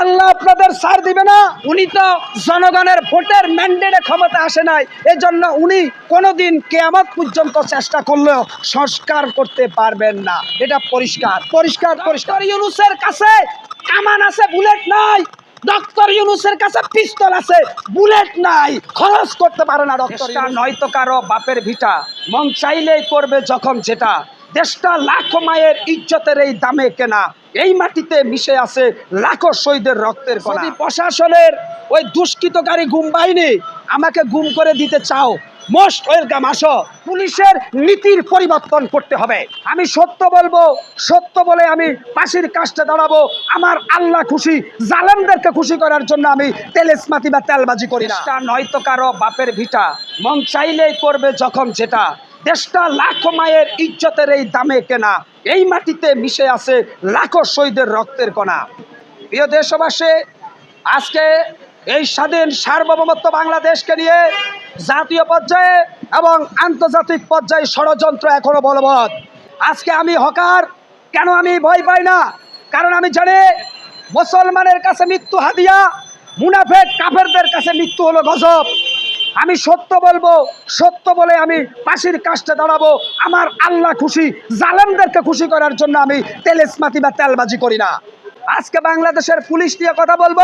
আল্লাহ আপনাদের সার দিবে না। উনি তো জনগণের ভোটের ম্যান্ডেটে ক্ষমতা আসে নাই। এজন্য উনি কোনোদিন কেয়ামত পর্যন্ত চেষ্টা করলেও সংস্কার করতে পারবেন না। এটা পরিষ্কার। পরিষ্কার পরিষ্কার। ইউনুসের কাছে কামান আছে বুলেট নাই। ডক্টর ইউনুসের কাছে পিস্তল আছে বুলেট নাই। খরচ করতে পারে না ডক্টর নয়তো কারও বাপের ভিটা। মন চাইলেই করবে যখন যেটা। দেশটা লাখো মায়ের ইজ্জতের এই দামে কেনা। এই মাটিতে মিশে আছে লাখো শহীদের রক্তের যদি প্রশাসনের ওই দুষ্কৃতকারী গুম বাহিনী আমাকে গুম করে দিতে চাও মোস্ট ওয়েলকাম আসো। পুলিশের নীতির পরিবর্তন করতে হবে। আমি সত্য বলব সত্য বলে আমি পাশের কাজটা দাঁড়াবো। আমার আল্লাহ খুশি জালেমদেরকে খুশি করার জন্য আমি তেলেসমাতি বা তেলবাজি করি না। নয়তো কারও বাপের ভিটা। মন চাইলেই করবে যখন যেটা। দেশটা লাখো মায়ের ইজ্জতের এই দামে কেনা। এই মাটিতে মিশে আছে লাখো শহীদের রক্তের কণা। প্রিয় দেশবাসী, আজকে এই স্বাধীন সার্বভৌমত্ব বাংলাদেশকে নিয়ে জাতীয় পর্যায়ে এবং আন্তর্জাতিক পর্যায়ে ষড়যন্ত্র এখনও বলবৎ। আজকে আমি হকার, কেন আমি ভয় পাই না? কারণ আমি জানি, মুসলমানের কাছে মৃত্যু হাদিয়া, মুনাফেক কাফেরদের কাছে মৃত্যু হলো গজব। আমি সত্য বলব, সত্য বলে আমি পাশের কাজটা দাঁড়াবো। আমার আল্লাহ খুশি, জালেমদেরকে খুশি করার জন্য আমি তেলেসমাতি বা তেলবাজি করি না। আজকে বাংলাদেশের পুলিশ নিয়ে কথা বলব।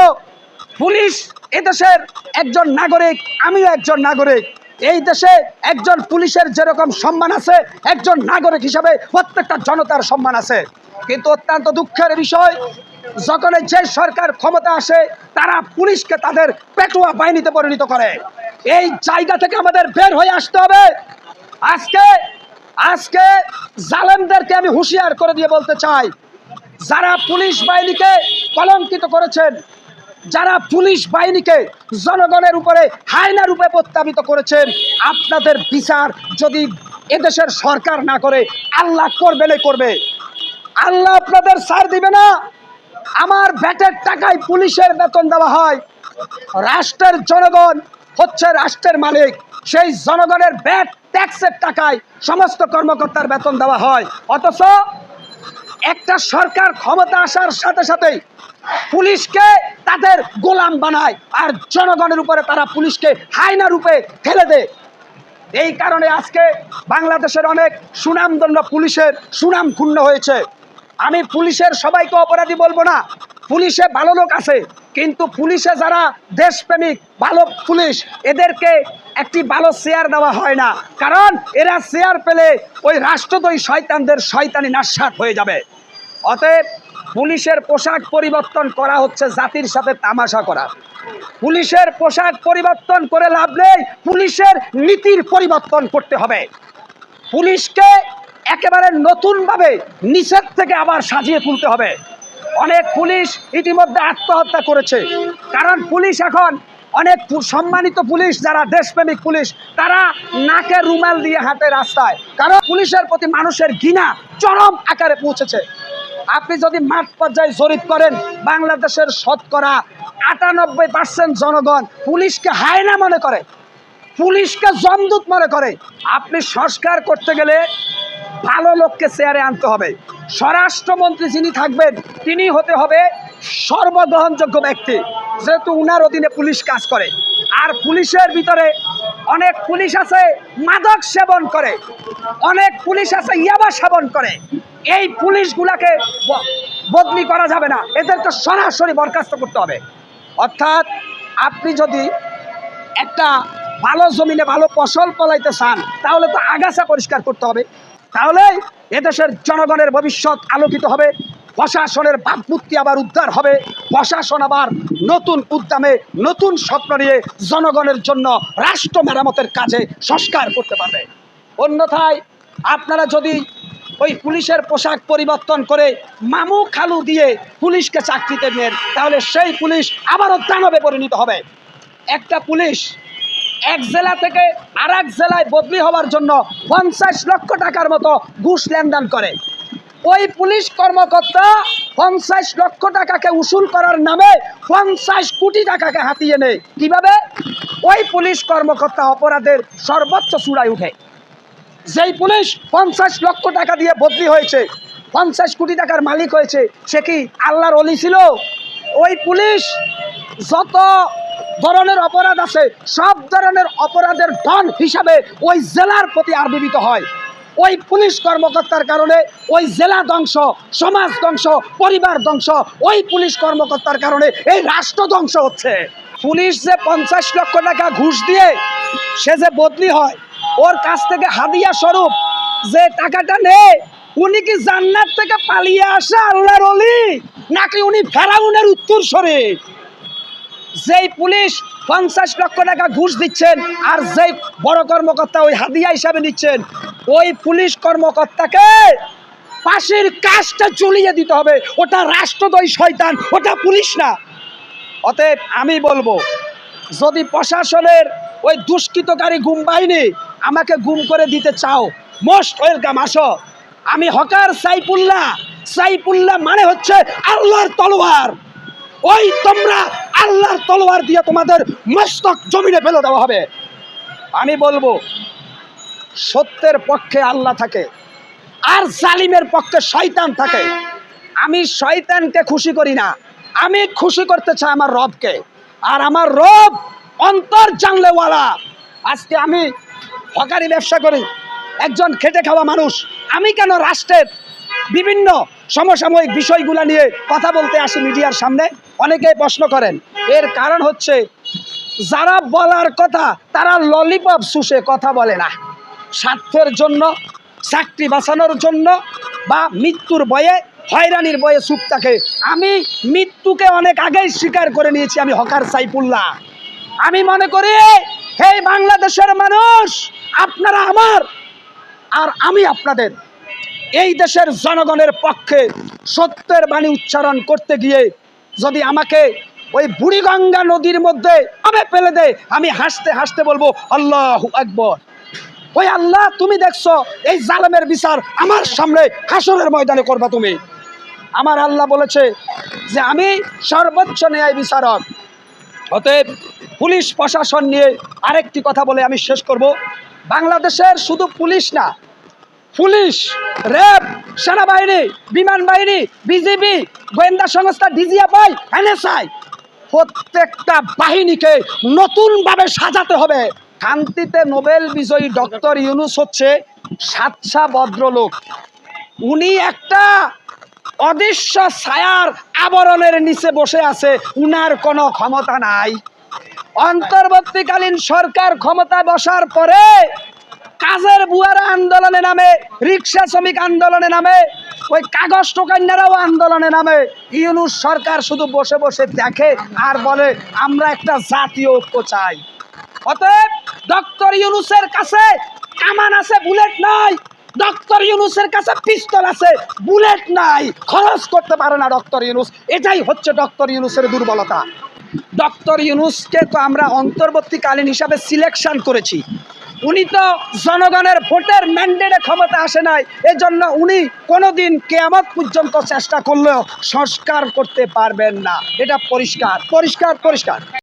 পুলিশ এদেশের একজন নাগরিক, আমিও একজন নাগরিক। এই দেশে একজন পুলিশের যেরকম সম্মান আছে, একজন নাগরিক হিসাবে প্রত্যেকটা জনতার সম্মান আছে। কিন্তু অত্যন্ত দুঃখের বিষয় যখন যে সরকার ক্ষমতা আসে, তারা পুলিশকে তাদের পেটুয়া বাহিনীতে পরিণত করে। এই জায়গা থেকে আমাদের বের হয়ে আসতে হবে। আজকে আজকে জালেমদেরকে আমি হুঁশিয়ার করে দিয়ে বলতে চাই, যারা পুলিশ বাহিনীকে কলঙ্কিত করেছেন, যারা পুলিশ বাহিনীকে জনগণের উপরে হায়না রূপে প্রত্যাপিত করেছেন, আপনাদের বিচার যদি এদেশের সরকার না করে, আল্লাহ করবে করবে। আল্লাহ আপনাদের সার দিবে না। আমার ব্যাটের টাকায় পুলিশের বেতন দেওয়া হয়। রাষ্ট্রের জনগণ হচ্ছে রাষ্ট্রের মালিক। সেই জনগণের ব্যাট ট্যাক্সের টাকায় সমস্ত কর্মকর্তার বেতন দেওয়া হয়। অথচ একটা সরকার ক্ষমতা আসার সাথে সাথেই পুলিশকে তাদের গোলাম বানায় আর জনগণের উপরে তারা পুলিশকে হায়না রূপে ফেলে দেয়। এই কারণে আজকে বাংলাদেশের অনেক সুনামদণ্ড পুলিশের সুনাম ক্ষুণ্ণ হয়েছে। আমি পুলিশের সবাইকে অপরাধী বলব না পুলিশে ভালো লোক আছে, কিন্তু পুলিশে যারা দেশপ্রেমিক, ভালো পুলিশ, এদেরকে একটি ভালো চেয়ার দেওয়া হয় না। কারণ এরা চেয়ার পেলে ওই রাষ্ট্রদ্রোহী শয়তানদের শয়তানি নাস্বাত হয়ে যাবে। অতএব পুলিশের পোশাক পরিবর্তন করা হচ্ছে জাতির সাথে তামাশা করা। পুলিশের পোশাক পরিবর্তন করে লাভ নেই, পুলিশের নীতির পরিবর্তন করতে হবে। পুলিশকে একেবারে নতুনভাবে নিষেধ থেকে আবার সাজিয়ে তুলতে হবে। অনেক পুলিশ ইতিমধ্যে আত্মহত্যা করেছে। কারণ পুলিশ এখন অনেক সম্মানিত পুলিশ, যারা দেশপ্রেমিক পুলিশ, তারা নাকে রুমাল দিয়ে হাঁটে রাস্তায়। কারণ পুলিশের প্রতি মানুষের ঘৃণা চরম আকারে পৌঁছেছে। আপনি যদি মাঠ পর্যায়ে জরিপ করেন, বাংলাদেশের শতকরা আটানব্বই পার্সেন্ট জনগণ পুলিশকে হায়না মনে করে। পুলিশকে জমদূত মনে করে। আপনি সংস্কার করতে গেলে ভালো লোককে চেয়ারে আনতে হবে। স্বরাষ্ট্রমন্ত্রী যিনি থাকবেন, তিনি হতে হবে সর্বগ্রহণযোগ্য ব্যক্তি। যেহেতু উনার অধীনে পুলিশ কাজ করে। আর পুলিশের ভিতরে অনেক পুলিশ আছে, মাদক সেবন করে। অনেক পুলিশ আছে, ইয়াবা সেবন করে। এই পুলিশগুলাকে বদলি করা যাবে না। এদেরকে সরাসরি বরখাস্ত করতে হবে। অর্থাৎ আপনি যদি একটা ভালো জমিনে ভালো ফসল ফলাইতে চান, তাহলে তো আগাছা পরিষ্কার করতে হবে। তাহলে এদেশের জনগণের ভবিষ্যৎ আলোকিত হবে, প্রশাসনের ভাবমূর্তি আবার উদ্ধার হবে, প্রশাসন আবার নতুন উদ্যমে নতুন স্বপ্ন নিয়ে জনগণের জন্য রাষ্ট্র মেরামতের কাজে সংস্কার করতে পারবে। অন্যথায় আপনারা যদি ওই পুলিশের পোশাক পরিবর্তন করে মামু খালু দিয়ে পুলিশকে চাকরিতে নেন, তাহলে সেই পুলিশ আবারও দানবে পরিণত হবে। একটা পুলিশ এক জেলা থেকে আর জেলায় বদলি হওয়ার জন্য পঞ্চাশ লক্ষ টাকার মতো ঘুষ লেনদেন করে। ওই পুলিশ কর্মকর্তা পঞ্চাশ লক্ষ টাকাকে উসুল করার নামে পঞ্চাশ কোটি টাকাকে হাতিয়ে নেয়। কীভাবে? ওই পুলিশ কর্মকর্তা অপরাধের সর্বোচ্চ চূড়ায় উঠে। যেই পুলিশ পঞ্চাশ লক্ষ টাকা দিয়ে বদলি হয়েছে, পঞ্চাশ কোটি টাকার মালিক হয়েছে, সে কি আল্লাহর অলি ছিল? ওই পুলিশ যত ধরনের অপরাধ আছে, সব ধরনের অপরাধের ডন হিসাবে ওই জেলার প্রতি আবির্ভূত হয়। ওই পুলিশ কর্মকর্তার কারণে ওই জেলা ধ্বংস, সমাজ ধ্বংস, পরিবার ধ্বংস, ওই পুলিশ কর্মকর্তার কারণে এই রাষ্ট্র ধ্বংস হচ্ছে। পুলিশ যে পঞ্চাশ লক্ষ টাকা ঘুষ দিয়ে সে যে বদলি হয়, ওর কাছ থেকে হাদিয়া স্বরূপ যে টাকাটা নেয়, উনি কি জান্নাত থেকে পালিয়ে আসা আল্লাহর অলি নাকি উনি ফেরাউনের উত্তর সরে যেই পুলিশ পঞ্চাশ লক্ষ টাকা ঘুষ দিচ্ছেন আর যেই বড় কর্মকর্তা ওই হাদিয়া হিসাবে নিচ্ছেন, ওই পুলিশ কর্মকর্তাকে পাশের কাজটা চলিয়ে দিতে হবে। ওটা রাষ্ট্রদ্রোহী শয়তান, ওটা পুলিশ না। অতএব আমি বলব, যদি প্রশাসনের ওই দুষ্কৃতকারী গুম বাহিনী আমাকে গুম করে দিতে চাও, মোস্ট ওয়েলকাম, আসো। আমি হকার সাইফুল্লাহ সাইফুল্লাহ মানে হচ্ছে আল্লাহর তলোয়ার। ওই তোমরা আল্লাহর তলোয়ার দিয়ে তোমাদের মস্তক জমিনে ফেলে দেওয়া হবে। আমি বলব, সত্যের পক্ষে আল্লাহ থাকে, আর জালিমের পক্ষে শয়তান থাকে। আমি শয়তানকে খুশি করি না, আমি খুশি করতে চাই আমার রবকে। আর আমার রব অন্তর জানলেওয়ালা। আজকে আমি হকারি ব্যবসা করি, একজন খেটে খাওয়া মানুষ, আমি কেন রাষ্ট্রের বিভিন্ন সমসাময়িক বিষয়গুলো নিয়ে কথা বলতে আসি মিডিয়ার সামনে, অনেকেই প্রশ্ন করেন। এর কারণ হচ্ছে, যারা বলার কথা, তারা ললিপপ শুষে কথা বলে না। স্বার্থের জন্য, চাকরি বাঁচানোর জন্য বা মৃত্যুর বয়ে, হয়রানির বয়ে চুপ থাকে। আমি মৃত্যুকে অনেক আগেই স্বীকার করে নিয়েছি, আমি হকার সাইফুল্লাহ। আমি মনে করি, হে বাংলাদেশের মানুষ, আপনারা আমার, আর আমি আপনাদের। এই দেশের জনগণের পক্ষে সত্যের বাণী উচ্চারণ করতে গিয়ে যদি আমাকে ওই বুড়িগঙ্গা নদীর মধ্যে আবে ফেলে দেয়, আমি হাসতে হাসতে বলব, আল্লাহ আকবর। ওই আল্লাহ, তুমি দেখছ, এই জালেমের বিচার আমার সামনে হাসরের ময়দানে করবা তুমি। আমার আল্লাহ বলেছে যে আমি সর্বোচ্চ ন্যায় বিচারক। অতএব পুলিশ প্রশাসন নিয়ে আরেকটি কথা বলে আমি শেষ করব। বাংলাদেশের শুধু পুলিশ না পুলিশ, র্যাব, সেনাবাহিনী, বিমান বাহিনী, বিজিবি, গোয়েন্দা সংস্থা, ডিজিএফআই, এনএসআই, প্রত্যেকটা বাহিনীকে নতুনভাবে সাজাতে হবে। শান্তিতে নোবেল বিজয়ী ডক্টর ইউনুস হচ্ছে সাতসা ভদ্রলোক। উনি একটা অদৃশ্য ছায়ার আবরণের নিচে বসে আছে, উনার কোনো ক্ষমতা নাই। অন্তর্বর্তীকালীন সরকার ক্ষমতা বসার পরে কাজের বুয়ারা আন্দোলনে নামে রিক্সা শ্রমিক আন্দোলনে নামে, ওই কাগজ টোকান্যারাও আন্দোলনে নামে। ইউনুস সরকার শুধু বসে বসে দেখে আর বলে, আমরা একটা জাতীয় ঐক্য চাই। অতএব ডক্টর ইউনুসের কাছে কামান আছে, বুলেট নাই। ডক্টর ইউনুসের কাছে পিস্তল আছে, বুলেট নাই। খরচ করতে পারে না ডক্টর ইউনুস। এটাই হচ্ছে ডক্টর ইউনুসের দুর্বলতা। ডক্টর ইউনুসকে তো আমরা অন্তর্বর্তীকালীন হিসাবে সিলেকশন করেছি। উনি তো জনগণের ভোটের ম্যান্ডেটে ক্ষমতা আসে নাই। এজন্য উনি কোনোদিন কেয়ামত পর্যন্ত চেষ্টা করলেও সংস্কার করতে পারবেন না। এটা পরিষ্কার পরিষ্কার পরিষ্কার।